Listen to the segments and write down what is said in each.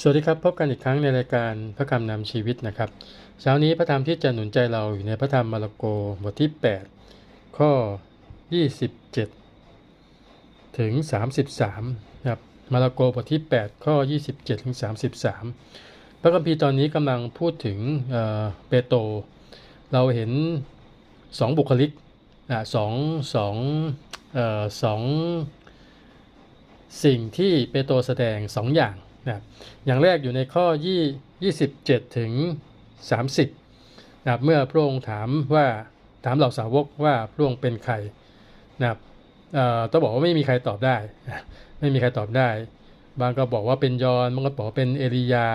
สวัสดีครับ พบกันอีกครั้งในรายการพระคำนำชีวิตนะครับ เช้านี้พระธรรมที่จะหนุนใจเราอยู่ในพระธรรมมาระโกบทที่ 8 ข้อ 27 ถึง 33นะครับมาระโกบทที่ 8 ข้อ 27 ถึง 33 พระคัมภีร์ตอนนี้กำลังพูดถึงเเปโตรเราเห็นสองบุคลิกอะสองสองออสองสิ่งที่เปโตรแสดงสองอย่าง นะครับอย่างแรกอยู่ในข้อ 27 ถึง 30นะครับเมื่อพระองค์ถามว่าถามเหล่าสาวกว่าพระองค์เป็นใครนะครับต้องบอกว่าไม่มีใครตอบได้ ไม่มีใครตอบได้ บางก็บอกว่าเป็นยอนบางก็บอกเป็นเอลียา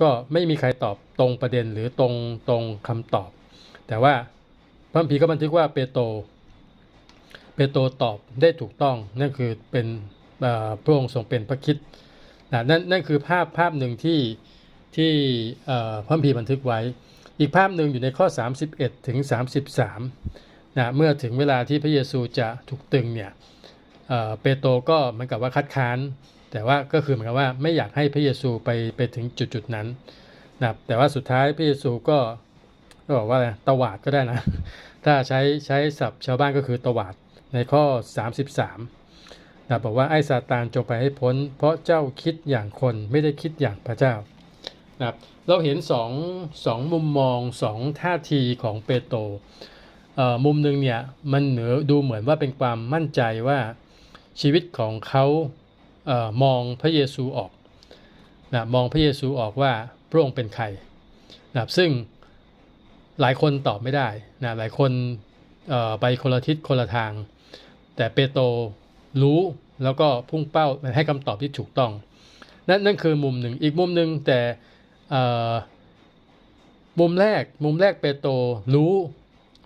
ก็ไม่มีใครตอบตรงประเด็นหรือตรงตรงคำตอบ แต่ว่าพระคัมภีก็บันทึกว่าเปโตรเปโตรตอบได้ถูกต้องนั่นคือเป็นพระองค์ทรงเป็นพระคิด นะนั่นนั่นคือภาพภาพหนึ่งที่ที่พ่อพระคัมภีบันทึกไว้ อีกภาพหนึ่งอยู่ในข้อ 31 ถึง 33นะเมื่อถึงเวลาที่พระเยซูจะถูกตึงเนี่ยเปโตรก็เหมือนกับว่าคัดค้าน แต่ว่าก็คือเหมือนกับว่าไม่อยากให้พระเยซูไปไปถึงจุดจุดนั้นนะแต่ว่าสุดท้ายพระเยซูก็ก็บอกว่าอะไรตวาดก็ได้นะ ถ้าใช้ใช้ศัพท์ชาวบ้านก็คือตวาดในข้อ 33 นะบอกว่าไอ้ซาตานจงไปให้พ้น เพราะเจ้าคิดอย่างคนไม่ได้คิดอย่างพระเจ้านะครับเราเห็นสองสองมุมมองสองท่าทีของเปโตรเอ่อมุมหนึ่งเนี่ยมันเหนือดูเหมือนว่าเป็นความมั่นใจว่าชีวิตของเขาเอ่อมองพระเยซูออกนะมองพระเยซูออกว่าพระองค์เป็นใครนะครับซึ่งหลายคนตอบไม่ได้นะหลายคนเอ่อไปคนละทิศคนละทาง แต่เปโตร รู้แล้วก็พุ่งเป้าให้คำตอบที่ถูกต้อง นั่นนั่นคือมุมหนึ่งอีกมุมหนึ่งแต่อ่อมุมแรกมุมแรกเปโตรรู้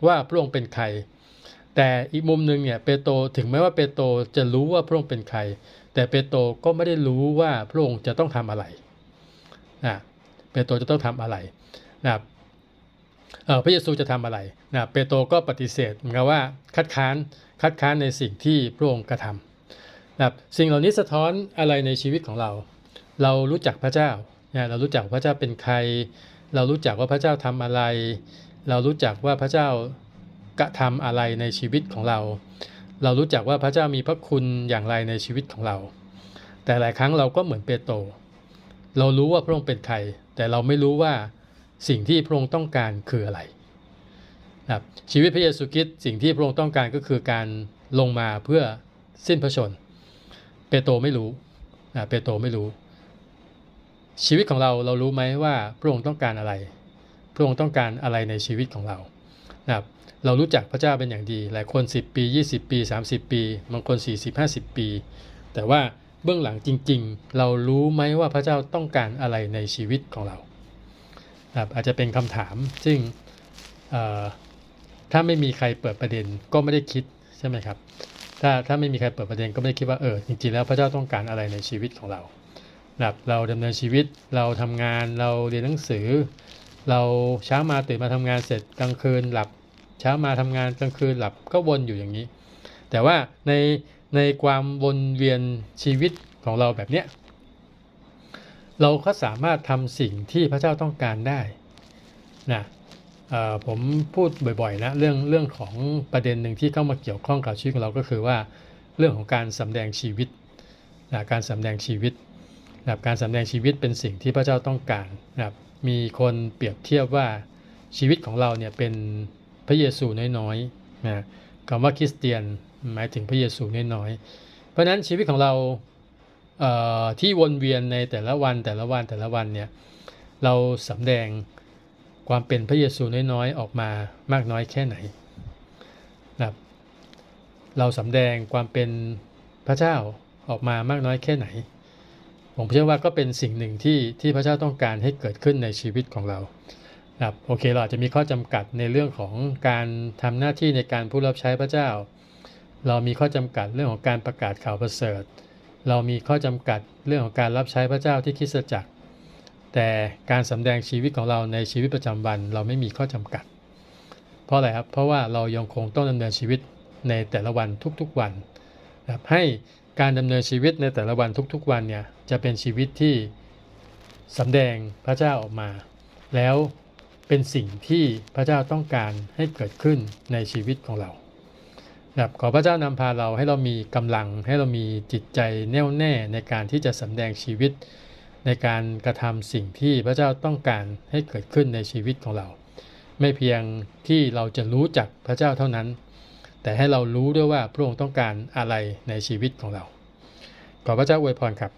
ว่าพระองค์เป็นใคร แต่อีกมุมหนึ่งเนี่ยเปโตรถึงแม้ว่าเปโตรจะรู้ว่าพระองค์เป็นใคร แต่เปโตรก็ไม่ได้รู้ว่าพระองค์จะต้องทำอะไรนะเปโตรจะต้องทำอะไรนะ พระเยซูจะทำอะไรนะเปโตรก็ปฏิเสธเหมือนกับว่าคัดค้านคัดค้านในสิ่งที่พระองค์กระทำนะสิ่งเหล่านี้สะท้อนอะไรในชีวิตของเรา เรารู้จักพระเจ้านะเรารู้จักพระเจ้าเป็นใคร เรารู้จักว่าพระเจ้าทำอะไร เรารู้จักว่าพระเจ้ากระทำอะไรในชีวิตของเรา เรารู้จักว่าพระเจ้ามีพระคุณอย่างไรในชีวิตของเรา แต่หลายครั้งเราก็เหมือนเปโตรเรารู้ว่าพระองค์เป็นใคร แต่เราไม่รู้ว่า สิ่งที่พระองค์ต้องการคืออะไรนะครับชีวิตพระเยซูคริสต์สิ่งที่พระองค์ต้องการก็คือการลงมาเพื่อสิ้นพระชน เปโตรไม่รู้นะเปโตรไม่รู้ ชีวิตของเราเรารู้ไหมว่าพระองค์ต้องการอะไร พระองค์ต้องการอะไรในชีวิตของเรานะครับเรารู้จักพระเจ้าเป็นอย่างดี หลายคน 10 ปี 20 ปี 30 ปีบางคน 40 50 ปี แต่ว่าเบื้องหลังจริง ๆ เรารู้ไหมว่าพระเจ้าต้องการอะไรในชีวิตของเรา ครับอาจจะเป็นคำถามซึ่งถ้าไม่มีใครเปิดประเด็นก็ไม่ได้คิดใช่ไหมครับ ถ้าถ้าไม่มีใครเปิดประเด็นก็ไม่ได้คิดว่าเออจริงๆแล้วพระเจ้าต้องการอะไรในชีวิตของเรานะครับเราดำเนินชีวิตเราทำงานเราเรียนหนังสือ เราเช้ามาตื่นมาทำงานเสร็จกลางคืนหลับเช้ามาทำงานกลางคืนหลับก็วนอยู่อย่างนี้ แต่ว่าในในความวนเวียนชีวิตของเราแบบเนี้ย เราก็สามารถทำสิ่งที่พระเจ้าต้องการได้นะผมพูดบ่อยๆนะเรื่องเรื่องของประเด็นหนึ่งที่เข้ามาเกี่ยวข้องกับชีวิตของเราก็คือว่าเรื่องของการสำแดงชีวิตนะการสำแดงชีวิตนะครับการสำแดงชีวิตเป็นสิ่งที่พระเจ้าต้องการนะครับมีคนเปรียบเทียบว่าชีวิตของเราเนี่ยเป็นพระเยซูน้อยๆนะคำว่าคริสเตียนหมายถึงพระเยซูน้อยๆเพราะฉะนั้นชีวิตของเรา ที่วนเวียนในแต่ละวันแต่ละวันแต่ละวันเนี่ยเราสำแดงความเป็นพระเยซูน้อยๆออกมามากน้อยแค่ไหนนะครับเราสำแดงความเป็นพระเจ้าออกมามากน้อยแค่ไหน ผมเชื่อว่าก็เป็นสิ่งหนึ่งที่ที่พระเจ้าต้องการให้เกิดขึ้นในชีวิตของเรานะครับโอเคเราอาจจะมีข้อจำกัดในเรื่องของการทำหน้าที่ในการผู้รับใช้พระเจ้า เรามีข้อจำกัดเรื่องของการประกาศข่าวประเสริฐ เรามีข้อจำกัดเรื่องของการรับใช้พระเจ้าที่คริสตจักร แต่การสำแดงชีวิตของเราในชีวิตประจำวันเราไม่มีข้อจำกัด เพราะอะไรครับ เพราะว่าเรายังคงต้องดำเนินชีวิตในแต่ละวันทุกๆวันนะครับให้การดำเนินชีวิตในแต่ละวันทุกๆวันเนี่ยจะเป็นชีวิตที่สำแดงพระเจ้าออกมา แล้วเป็นสิ่งที่พระเจ้าต้องการให้เกิดขึ้นในชีวิตของเรา นะครับขอพระเจ้านำพาเราให้เรามีกำลัง ให้เรามีจิตใจแน่วแน่ในการที่จะสำแดงชีวิต ในการกระทำสิ่งที่พระเจ้าต้องการให้เกิดขึ้นในชีวิตของเรา ไม่เพียงที่เราจะรู้จักพระเจ้าเท่านั้น แต่ให้เรารู้ด้วยว่าพระองค์ต้องการอะไรในชีวิตของเรา ขอพระเจ้าอวยพรครับ